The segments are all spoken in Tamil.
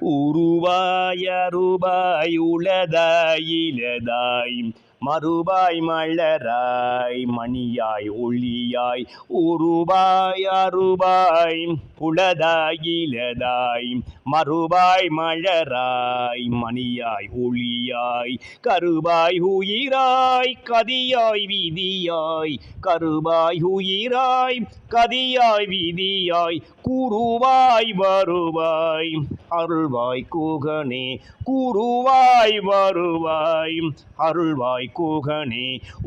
உருவாய் அருபாய் உளதாய் மறுபாய் மலராய் மணியாய் ஒளியாய் உருபாய் அருபாய் புலதாய் இலதாய் மறுபாய் மலராய் மணியாய் ஒளியாய் கருபாய் உயிராய் கதியாய் விதியாய் கருபாய் உயிராய் கதியாய் விதியாய் குருவாய் வருவாய் அருள்வாய் கூகனே குருவாய் வருவாய் அருள்வாய் குகணி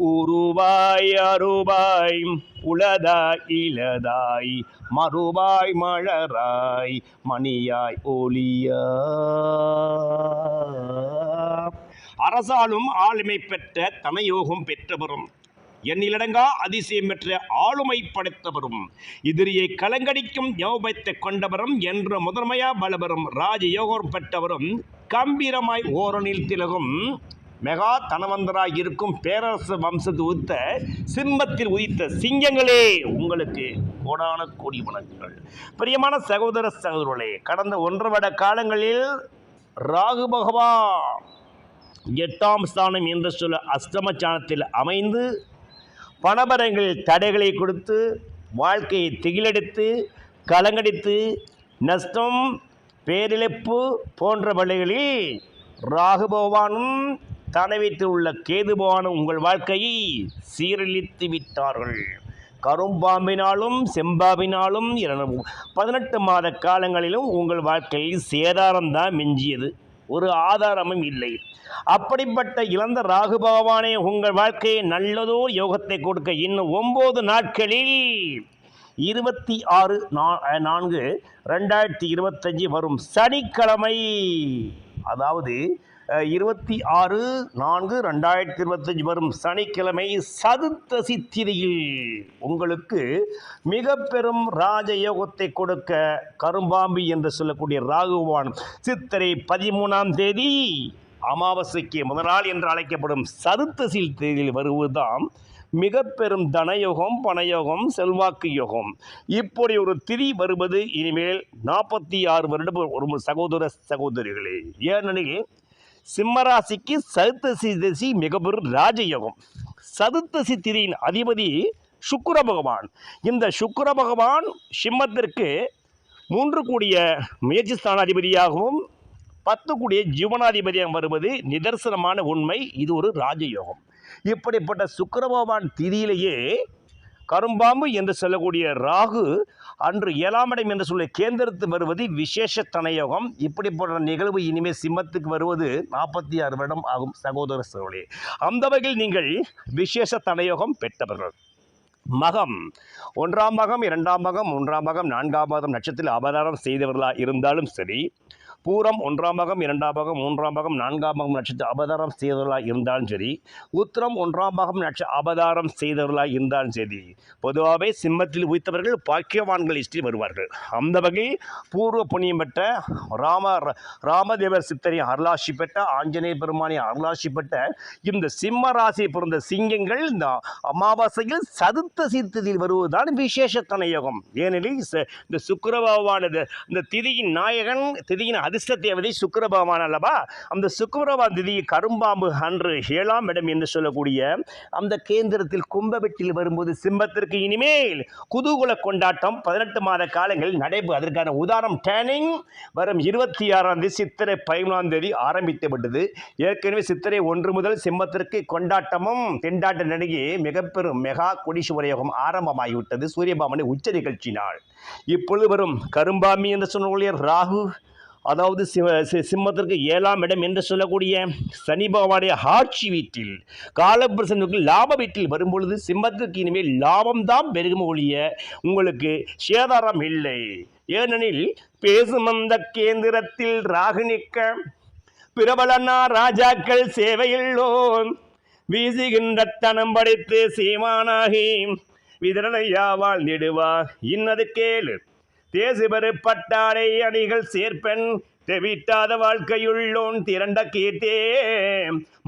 உருவாய் அருவாய் உளதாய் இளதாய் மறுவாய் மலராய் மணியாய் ஒளியா. அரசாலும் ஆளுமை பெற்ற தனயோகம் பெற்றவரும் எண்ணிலடங்கா அதிசயம் பெற்ற ஆளுமை படைத்தவரும் எதிரியை கலங்கடிக்கும் ஞாபகத்தை கொண்டவரும் என்ற முதன்மையா பலவரும் ராஜயோகம் பெற்றவரும் கம்பீரமாய் ஓரணில் திலகும் மெகா தனவந்தராய் இருக்கும் பேரரசு வம்சத்து உதித்த சிம்மத்தில் உதித்த சிங்கங்களே உங்களுக்கு கோடான கோடி வணக்கங்கள் பிரியமான சகோதர சகோதரர்களே கடந்த ஒன்றரை வருட காலங்களில் ராகு பகவான் எட்டாம் ஸ்தானம் என்று சொல்ல அஷ்டமச்சானத்தில் அமைந்து பணபரங்களில் தடைகளை கொடுத்து வாழ்க்கையை திகிலெடுத்து கலங்கடித்து நஷ்டம் பேரிழப்பு போன்ற வழிகளில் ராகு பகவானும் தனவித்து உள்ள கேதுபவான உங்கள் வாழ்க்கையை சீரழித்து விட்டார்கள் கரும்பாம்பினாலும் செம்பாம்பினாலும் இரண்டு- பதினெட்டு மாத காலங்களிலும் உங்கள் வாழ்க்கையில் சேதாரம்தான் மிஞ்சியது. ஒரு ஆதாரமும் இல்லை. அப்படிப்பட்ட இழந்த ராகு பகவானே உங்கள் வாழ்க்கையை நல்லதோ யோகத்தை கொடுக்க இன்னும் ஒம்பது நாட்களில் இருபத்தி ஆறு நா- நான்கு ரெண்டாயிரத்தி இருபத்தஞ்சி வரும் சனிக்கிழமை அதாவது இருபத்தி ஆறு நான்கு ரெண்டாயிரத்தி இருபத்தஞ்சு வரும் சனிக்கிழமை சதுர்த்தசி திதியில் உங்களுக்கு மிக பெரும் ராஜயோகத்தை கொடுக்க கரும்பாம்பி என்று சொல்லக்கூடிய ராகுவான். சித்திரை பதிமூணாம் தேதி அமாவாசைக்கு முதல் நாள் என்று அழைக்கப்படும் சதுர்த்தசில் தேதியில் வருவதுதான் மிக பெரும் தனயோகம் பணயோகம் செல்வாக்கு யோகம். இப்படி ஒரு திரி வருவது இனிமேல் நாற்பத்தி ஆறு வருடம் ஒரு சகோதர சகோதரிகளே. ஏனெனில் சிம்மராசிக்கு சதுர்த்தசி திசி மிகப்பெரும் ராஜயோகம். சதுர்த்தசி திதியின் அதிபதி சுக்கர பகவான். இந்த சுக்கர பகவான் சிம்மத்திற்கு மூன்று கூடிய முயற்சி ஸ்தானாதிபதியாகவும் பத்து கூடிய ஜீவனாதிபதியாக வருவது நிதர்சனமான உண்மை. இது ஒரு ராஜயோகம். இப்படிப்பட்ட சுக்கர பகவான் திதியிலேயே கரும்பாம்பு என்று சொல்லக்கூடிய ராகு அன்று ஏழாம் இடம் என்று சொல்ல கேந்திரத்து வருவது விசேஷ தனயோகம். இப்படிப்பட்ட நிகழ்வு இனிமேல் சிம்மத்துக்கு வருவது நாற்பத்தி ஆறு வருடம் ஆகும். சகோதர சோழே அந்த வகையில் நீங்கள் விசேஷ தனயோகம் பெற்றவர்கள். மகம் ஒன்றாம் மகம் இரண்டாம் மகம் மூன்றாம் மகம் நான்காம் மகம் நட்சத்திரத்தில் அபதாரம் செய்தவர்களாக இருந்தாலும் சரி பூரம் ஒன்றாம் பாகம் இரண்டாம் பாகம் மூன்றாம் பாகம் நான்காம் பாகம் நட்சத்திர அபதாரம் செய்தவர்களாக இருந்தாலும் சரி உத்திரம் ஒன்றாம் பாகம் நட்ச அபதாரம் செய்தவர்களாக இருந்தாலும் சரி பொதுவாகவே சிம்மத்தில் உயித்தவர்கள் பாக்கியவான்கள் லிஸ்டில் வருவார்கள். அந்த வகையில் பூர்வ புண்ணியம் பெற்ற ராம ராமதேவர் சித்தரின் அருளாசி பெற்ற ஆஞ்சநேய பெருமானை அருளாசி பெற்ற இந்த சிம்ம ராசியை பிறந்த சிங்கங்கள் இந்த அமாவாசையில் சதுர்த்த சீர்த்ததியில் வருவதுதான் விசேஷத்தன யோகம். ஏனெனில் ச- இந்த சுக்கிர பகவானது இந்த திதியின் நாயகன் திதியின் அதிர்ஷ்ட தேவதை சுக்கரபகவான் அல்லவா? அந்த சுக்கரபகவான் திதி கரும்பாம்பு அன்று ஏழாம் இடம் என்று சொல்லக்கூடிய அந்த கேந்திரத்தில் கும்பவெட்டில் வரும்போது சிம்மத்திற்கு இனிமேல் குதூகுல கொண்டாட்டம் பதினெட்டு மாத காலங்களில் நடைபெறும். அதற்கான உதாரணம் டேனிங். வரும் இருபத்தி ஆறாம் தேதி சித்திரை பதிமூணாம் தேதி ஆரம்பித்து விட்டது ஏற்கனவே சித்திரை ஒன்று முதல் சிம்மத்திற்கு கொண்டாட்டமும் திண்டாட்ட நடிகை மிக பெரும் மெகா கொடிசுவர யோகம் ஆரம்பமாகிவிட்டது. சூரியபாமனை உச்ச நிகழ்ச்சி நாள். இப்பொழுது வரும் கரும்பாமி என்று சொன்ன ராகு. அதாவது சிவ சி- சிம்மத்திற்கு ஏழாம் இடம் என்று சொல்லக்கூடிய சனி பகவானுடைய ஆட்சி வீட்டில் காலப்பிரசனுக்கு லாப வீட்டில் வரும்பொழுது சிம்மத்திற்கு இனிமேல் லாபம்தான் பெருகும் ஒழிய உங்களுக்கு சேதாரம் இல்லை. ஏனெனில் பேசும் அந்த கேந்திரத்தில் ராகு நிற்க பிரபலனா ராஜாக்கள் சேவையுள்ளோம் வீசுகின்ற தனம் படைத்து சீமானாகி விதரணையாவால் வாழ்ந்திடுவார். இன்னது கேளு. தேசிபரு பட்டாடை அணிகள் சேர்ப்பெண் தெவிட்டாத வாழ்க்கையுள்ளோன் திரண்ட கீர்த்தே.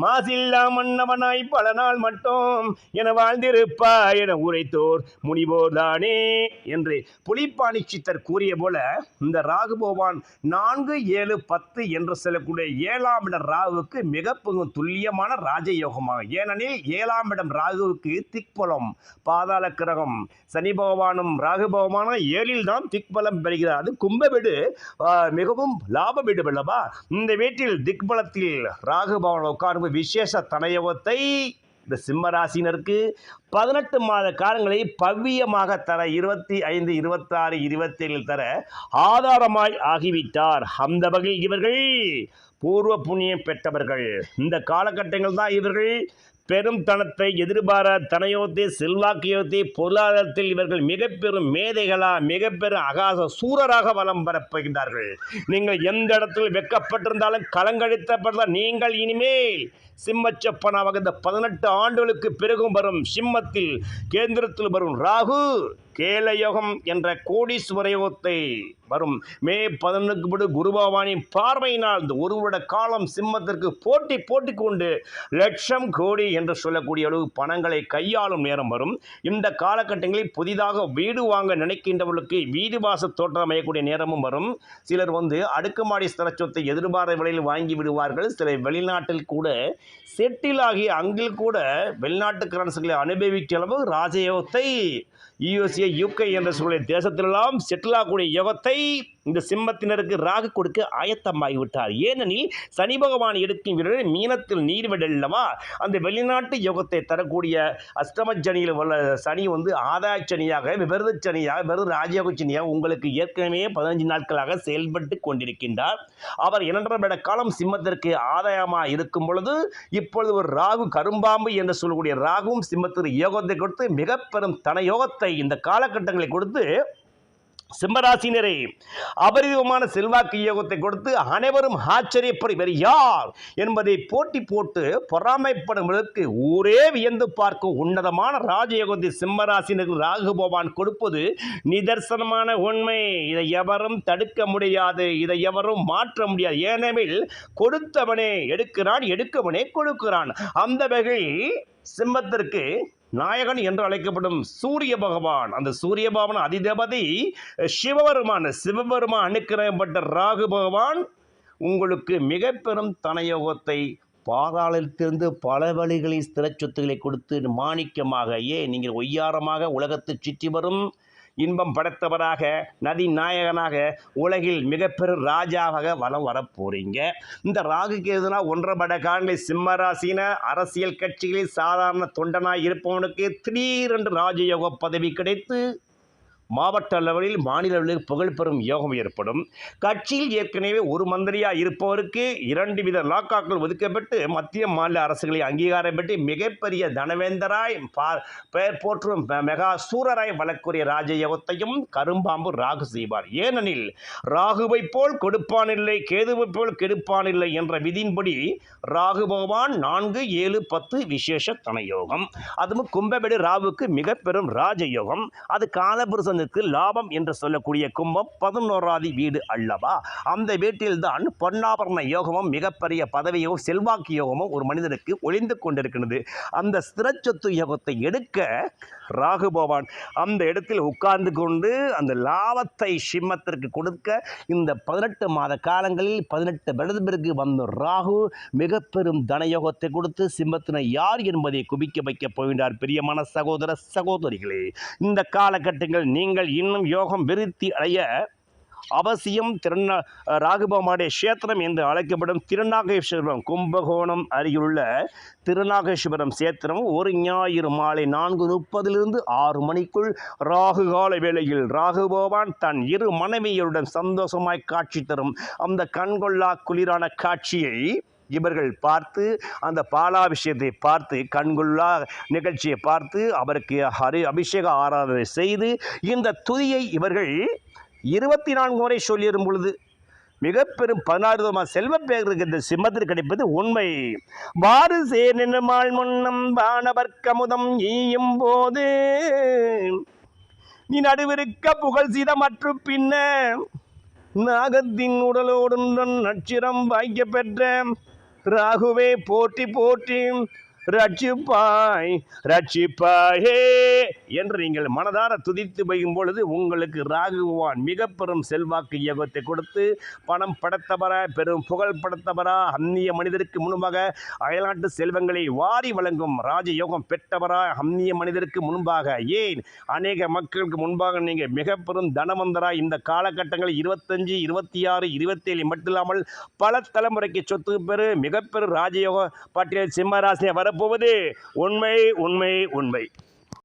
மாசில்லா மன்னவனாய் பல நாள் மட்டும் என வாழ்ந்திருப்பாய் என உரைத்தோர் முனிவோர்தானே என்று புலிப்பாணி சித்தர் கூறிய போல இந்த ராகு பகவான் நான்கு ஏழு பத்து என்று சொல்லக்கூடிய ஏழாம் இடம் ராகுவுக்கு மிக துல்லியமான ராஜயோகமாக ஏனெனில் ஏழாம் இடம் ராகுவுக்கு திக்பலம் பாதாள கிரகம். சனி பகவானும் ராகு பகவானும் ஏழில் தான் திக்பலம் பெறுகிறார். அது கும்ப மிகவும் லா மிகவும் வீடு அல்லவா இந்த வீட்டில் திக்பலத்தில் ராகு பகவான் உட்கார்ந்து விசேஷ தனயவத்தை இந்த சிம்மராசினருக்கு பதினெட்டு மாத காலங்களை பவ்யமாக தர இருபத்தி ஐந்து இருபத்தாறு இருபத்தேழில் தர ஆதாரமாய் ஆகிவிட்டார். அந்த வகையில் இவர்கள் பூர்வ புண்ணியம் பெற்றவர்கள். இந்த காலகட்டங்கள் தான் இவர்கள் பெரும் தனத்தை எதிர்பார தனயோத்தை செல்வாக்கியத்தை பொருளாதாரத்தில் இவர்கள் மிக பெரும் மேதைகளா மிக பெரும் அகாச சூரராக வலம் பெறப்போகின்றார்கள் நீங்கள் எந்த இடத்தில் வெக்கப்பட்டிருந்தாலும் கலங்கழித்தப்பட்ட நீங்கள் இனிமேல் சிம்மச்சப்பனாக இந்த பதினெட்டு ஆண்டுகளுக்கு பிறகும் வரும் சிம்மத்தில் கேந்திரத்தில் வரும் ராகு கேலயோகம் என்ற கோடீஸ்வர யோகத்தை வரும். மே பதினொன்றுக்கு படு குருபவானின் பார்வையினால் இந்த ஒரு வருட காலம் சிம்மத்திற்கு போட்டி போட்டி கொண்டு லட்சம் கோடி என்று சொல்லக்கூடிய அளவு பணங்களை கையாளும் நேரம் வரும். இந்த காலகட்டங்களில் புதிதாக வீடு வாங்க நினைக்கின்றவர்களுக்கு வீடு வாச தோற்றம் அமையக்கூடிய நேரமும் வரும். சிலர் வந்து அடுக்குமாடி ஸ்தல சொத்தை எதிர்பாராத விலையில் வாங்கி விடுவார்கள். சிலர் வெளிநாட்டில் கூட செட்டில் ஆகி அங்கில் கூட வெளிநாட்டு கரன்சிகளை அனுபவிக்க அளவு ராஜயோகத்தை யூஎஸ்ஏ யூகே என்ற சூழலில் தேசத்திலெல்லாம் செட்டில் ஆகக்கூடிய யோகத்தை இந்த சிம்மத்தினருக்கு ராகு கொடுக்க ஆயத்தமாகிவிட்டார் ஏனெனில் சனி பகவான் எடுக்கும் வீரர் மீனத்தில் நீர் விடல்லவா அந்த வெளிநாட்டு யோகத்தை தரக்கூடிய அஷ்டமச்சனியில் உள்ள சனி வந்து ஆதாய சனியாக விபரத சனியாக விபரத ராஜயோக சனியாக உங்களுக்கு ஏற்கனவே பதினஞ்சு நாட்களாக செயல்பட்டு கொண்டிருக்கின்றார். அவர் இரண்டரை விட காலம் சிம்மத்திற்கு ஆதாயமாக இருக்கும் பொழுது இப்பொழுது ஒரு ராகு கரும்பாம்பு என்று சொல்லக்கூடிய ராகுவும் சிம்மத்திற்கு யோகத்தை கொடுத்து மிக பெரும் தன யோகத்தை இந்த காலகட்டங்களை கொடுத்து சிம்மராசினரே அபரிதமான செல்வாக்கு யோகத்தை கொடுத்து அனைவரும் ஆச்சரியப்படுவர் யார் என்பதை போட்டி போட்டு பொறாமைப்படுவதற்கு ஊரே வியந்து பார்க்கும் உன்னதமான ராஜயோகத்தை சிம்மராசினருக்கு ராகு பகவான் கொடுப்பது நிதர்சனமான உண்மை. இதை எவரும் தடுக்க முடியாது இதை எவரும் மாற்ற முடியாது. ஏனெனில் கொடுத்தவனே எடுக்கிறான் எடுக்கவனே கொடுக்கிறான். அந்த வகை சிம்மத்திற்கு நாயகன் என்று அழைக்கப்படும் சூரிய பகவான். அந்த சூரிய பகவான் அதிதேபதி சிவபெருமான். சிவபெருமான் அனுக்கிரகப்பட்ட ராகு பகவான் உங்களுக்கு மிக பெரும் தனயோகத்தை பாதாளத்திலிருந்து பல வழிகளில் ஸ்திர சொத்துக்களை கொடுத்து மாணிக்கமாக ஏன் நீங்கள் ஒய்யாரமாக உலகத்தை சுற்றி வரும் இன்பம் படைத்தவராக நதி நாயகனாக உலகில் மிகப்பெரும் ராஜாவாக வலம் வரப்போறீங்க. இந்த ராகு கேதுனா ஒன்றரை பட காலங்களை சிம்ம ராசின அரசியல் கட்சிகளில் சாதாரண தொண்டனாய் இருப்பவனுக்கு திடீரென்று ராஜயோக பதவி கிடைத்து மாவட்ட லெவலில் மாநில அளவில் புகழ்பெறும் யோகம் ஏற்படும். கட்சியில் ஏற்கனவே ஒரு மந்திரியாக இருப்பவருக்கு இரண்டு வித லாக்காக்கள் ஒதுக்கப்பட்டு மத்திய மாநில அரசுகளை அங்கீகாரம் பெற்று மிகப்பெரிய தனவேந்தராய் பா பெயர் போற்றும் மெகா சூரராய் வழக்குரிய ராஜயோகத்தையும் கரும்பாம்பு ராகு செய்வார். ஏனெனில் ராகுவை போல் கொடுப்பானில்லை கேதுவை போல் கெடுப்பானில்லை என்ற விதியின்படி ராகு பகவான் நான்கு ஏழு பத்து விசேஷ தனயோகம். அதுவும் கும்பபெடு ராவுக்கு மிக பெரும் ராஜயோகம். அது காலபுருஷனுக்கு லாபம் என்று சொல்லக்கூடிய கும்பம் பதினோராதி வீடு அல்லவா? அந்த வீட்டில்தான் பொன்னாபரண யோகமும் மிகப்பெரிய பதவியும் செல்வாக்கு யோகமும் ஒரு மனிதனுக்கு ஒளிந்து கொண்டிருக்கிறது அந்த ஸ்திரச்சொத்து யோகத்தை எடுக்க ராகு பகவான் அந்த இடத்தில் உட்கார்ந்து கொண்டு அந்த லாபத்தை சிம்மத்திற்கு கொடுக்க இந்த பதினெட்டு மாத காலங்களில் பதினெட்டு வருடத்திற்கு வந்த ராகு மிக பெரும் தனயோகத்தை கொடுத்து சிம்மத்தினை யார் என்பதை குவிக்க வைக்கப் போகின்றார். பிரியமான சகோதர சகோதரிகளே இந்த காலகட்டங்கள் நீங்கள் இன்னும் யோகம் விருத்தி அடைய அவசியம் திருநா ராகுபமாடைய கஷேத்திரம் என்று அழைக்கப்படும் திருநாகேஸ்வரம் கும்பகோணம் அருகிலுள்ள திருநாகேஸ்வரம் சேத்திரம் ஒரு ஞாயிறு மாலை நான்கு முப்பதிலிருந்து ஆறு மணிக்குள் ராகு கால வேளையில் ராகுபவான் தன் இரு மனைவியருடன் சந்தோஷமாய் காட்சி தரும். அந்த கண்கொள்ளா குளிரான காட்சியை இவர்கள் பார்த்து அந்த பாலாபிஷேகத்தை பார்த்து கண்கொள்ளா நிகழ்ச்சியை பார்த்து அவருக்கு ஹரி அபிஷேக ஆராதனை செய்து இந்த துதியை இவர்கள் இருபத்தி நான்கு முறை சொல்லிடும் பொழுது மிக பெரும் பதினாறு விதமான செல்வப்பேருக்கு இந்த சிம்மத்தில் கிடைப்பது உண்மை. வாறு சேர் நின்றுமாள் முன்னம் வானவர்க்கமுதம் ஈயும் போது நீ நடுவிருக்க புகழ் சீதமற்று பின்ன நாகத்தின் உடலோடு நட்சிரம் வாய்க்க பெற்ற ராகுவே போற்றி போற்றி ரட்சிப்பாய் ரட்சிப்பாயே என்று நீங்கள் மனதார துதித்து வைக்கும் பொழுது உங்களுக்கு ராகுவான் மிக பெரும் செல்வாக்கு யோகத்தை கொடுத்து பணம் படைத்தவரா பெரும் புகழ் படைத்தவரா அந்நிய மனிதருக்கு முன்பாக அயல்நாட்டு செல்வங்களை வாரி வழங்கும் ராஜயோகம் பெற்றவரா அந்நிய மனிதருக்கு முன்பாக ஏன் அநேக மக்களுக்கு முன்பாக நீங்கள் மிக பெரும் தனவந்தராய் இந்த காலகட்டங்களில் இருபத்தஞ்சு இருபத்தி ஆறு இருபத்தேழு மட்டும் இல்லாமல் பல தலைமுறைக்கு சொத்து பெறு மிகப்பெரும் ராஜயோக பட்டியல் வர போவது உண்மை உண்மை உண்மை.